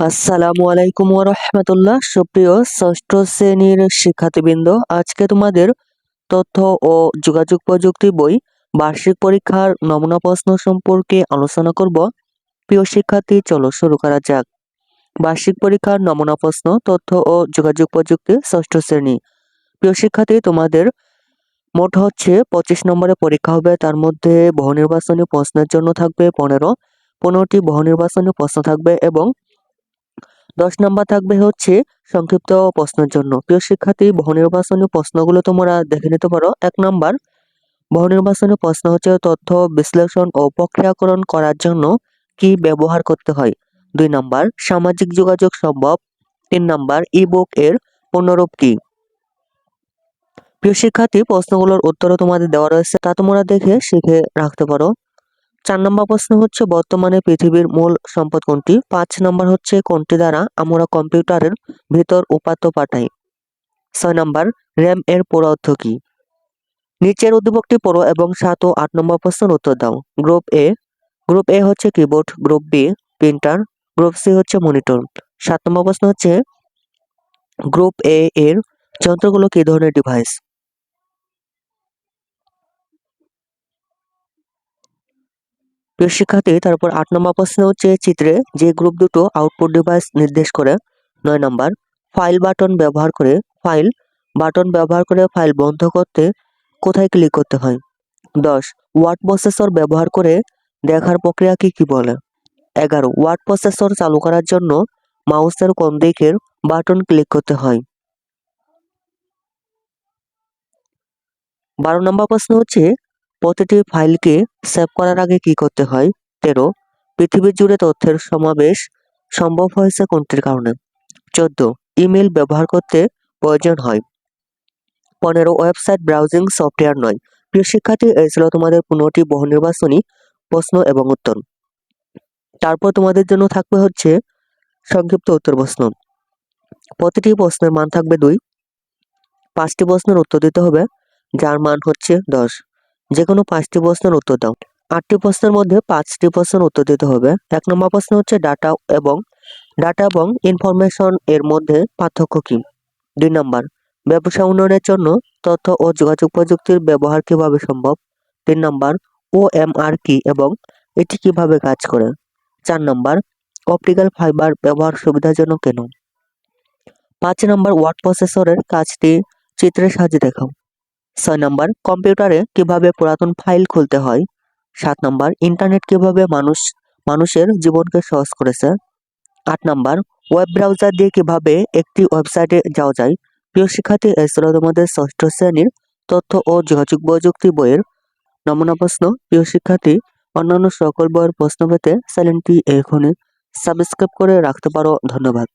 আসসালামু আলাইকুম রহমতুল্লাহ। সুপ্রিয় ষষ্ঠ শ্রেণির শিক্ষার্থীবৃন্দ, আজকে তোমাদের তথ্য ও যোগাযোগ প্রযুক্তি বই বার্ষিক পরীক্ষার নমুনা প্রশ্ন সম্পর্কে আলোচনা করব। প্রিয় শিক্ষার্থী, চলো শুরু করা যাক। বার্ষিক পরীক্ষার নমুনা প্রশ্ন, তথ্য ও যোগাযোগ প্রযুক্তি ষষ্ঠ শ্রেণি। প্রিয় শিক্ষার্থী, তোমাদের মোট হচ্ছে পঁচিশ নম্বরে পরীক্ষা হবে, তার মধ্যে বহু নির্বাচনী প্রশ্নের জন্য থাকবে পনেরো, পনেরোটি বহু নির্বাচনী প্রশ্ন থাকবে এবং দশ নম্বর থাকবে হচ্ছে সংক্ষিপ্ত প্রশ্নের জন্য। প্রিয় শিক্ষার্থী বহু নির্বাচনী প্রশ্নগুলো তোমরা দেখে নিতে পারো। এক নম্বর বহু নির্বাচনী প্রশ্ন হচ্ছে তথ্য বিশ্লেষণ ও প্রক্রিয়াকরণ করার জন্য কি ব্যবহার করতে হয়? দুই নম্বর, সামাজিক যোগাযোগ সম্ভব? তিন নম্বর ই বুক এর পূর্ণরূপ কি? প্রিয় শিক্ষার্থী, প্রশ্নগুলোর উত্তরও তোমাদের দেওয়া রয়েছে, তা তোমরা দেখে শিখে রাখতে পারো। চার নম্বর প্রশ্ন হচ্ছে, বর্তমানে পৃথিবীর মূল সম্পদ কোনটি? পাঁচ নম্বর হচ্ছে, কোনটি দ্বারা আমরা কম্পিউটারের ভিতর উপাত্ত পাঠাই? ছয় নম্বর, র্যাম এর পুরো অর্থ কি? নিচের উদ্দীপকটি পড়ো এবং সাত ও আট নম্বর প্রশ্নের উত্তর দাও। গ্রুপ এ গ্রুপ এ হচ্ছে keyboard, group B, printer, group C হচ্ছে মনিটর। সাত নম্বর প্রশ্ন হচ্ছে, গ্রুপ এ এর যন্ত্রগুলো কি ধরনের ডিভাইস? প্রিয় শিক্ষার্থী তারপর আট নম্বর প্রশ্ন হচ্ছে চিত্রে যে গ্রুপ দুটো আউটপুট ডিভাইস নির্দেশ করে, নয় নম্বর ফাইল বাটন ব্যবহার করে ফাইল বাটন ব্যবহার করে ফাইল বন্ধ করতে কোথায় ক্লিক করতে হয়? দশ ওয়ার্ড প্রসেসর ব্যবহার করে দেখার প্রক্রিয়া কি কি বলে? এগারো ওয়ার্ড প্রসেসর চালু করার জন্য মাউসের কোন দিকের বাটন ক্লিক করতে হয়? বারো নম্বর প্রশ্ন হচ্ছে প্রতিটি ফাইলকে সেভ করার আগে কি করতে হয়? তেরো, পৃথিবী জুড়ে তথ্যের সমাবেশ সম্ভব হয়েছে কোনটির কারণে? চোদ্দ ইমেল ব্যবহার করতে প্রয়োজন হয়। পনেরো, ওয়েবসাইট ব্রাউজিং সফটওয়্যার নয়। প্রিয় শিক্ষার্থী, এই ছিল তোমাদের পনেরোটি বহু নির্বাচনী প্রশ্ন এবং উত্তর। তারপর তোমাদের জন্য থাকবে হচ্ছে সংক্ষিপ্ত উত্তর প্রশ্ন। প্রতিটি প্রশ্নের মান থাকবে দুই। পাঁচটি প্রশ্নের উত্তর দিতে হবে, যার মান হচ্ছে দশ। যে কোনো পাঁচটি প্রশ্নের উত্তর দাও। আটটি প্রশ্নের মধ্যে পাঁচটি প্রশ্নের উত্তর দিতে হবে। এক নম্বর প্রশ্ন হচ্ছে ডাটা এবং ডাটা এবং ইনফরমেশন এর মধ্যে পার্থক্য কি? দুই নম্বর, ব্যবসা উন্নয়নের জন্য তথ্য ও যোগাযোগ প্রযুক্তির ব্যবহার কীভাবে সম্ভব? তিন নম্বর ও এম আর কি এবং এটি কীভাবে কাজ করে? চার নম্বর অপটিক্যাল ফাইবার ব্যবহার সুবিধাজনক কেন? পাঁচ নম্বর ওয়ার্ড প্রসেসরের কাজটি চিত্রের সাহায্যে দেখাও। ছয় নম্বর, কম্পিউটারে কীভাবে পুরাতন ফাইল খুলতে হয়? সাত নম্বর, ইন্টারনেট কীভাবে মানুষ, মানুষের জীবনকে সহজ করেছে? আট নম্বর, ওয়েব ব্রাউজার দিয়ে কীভাবে একটি ওয়েবসাইটে যাওয়া যায়? প্রিয় শিক্ষার্থী, এই তোমাদের ষষ্ঠ শ্রেণির তথ্য ও যোগাযোগ প্রযুক্তি বইয়ের নমুনা প্রশ্ন। প্রিয় শিক্ষার্থী, অন্যান্য সকল বইয়ের প্রশ্ন পেতে চ্যানেলটি এখনই সাবস্ক্রাইব করে রাখতে পারো। ধন্যবাদ।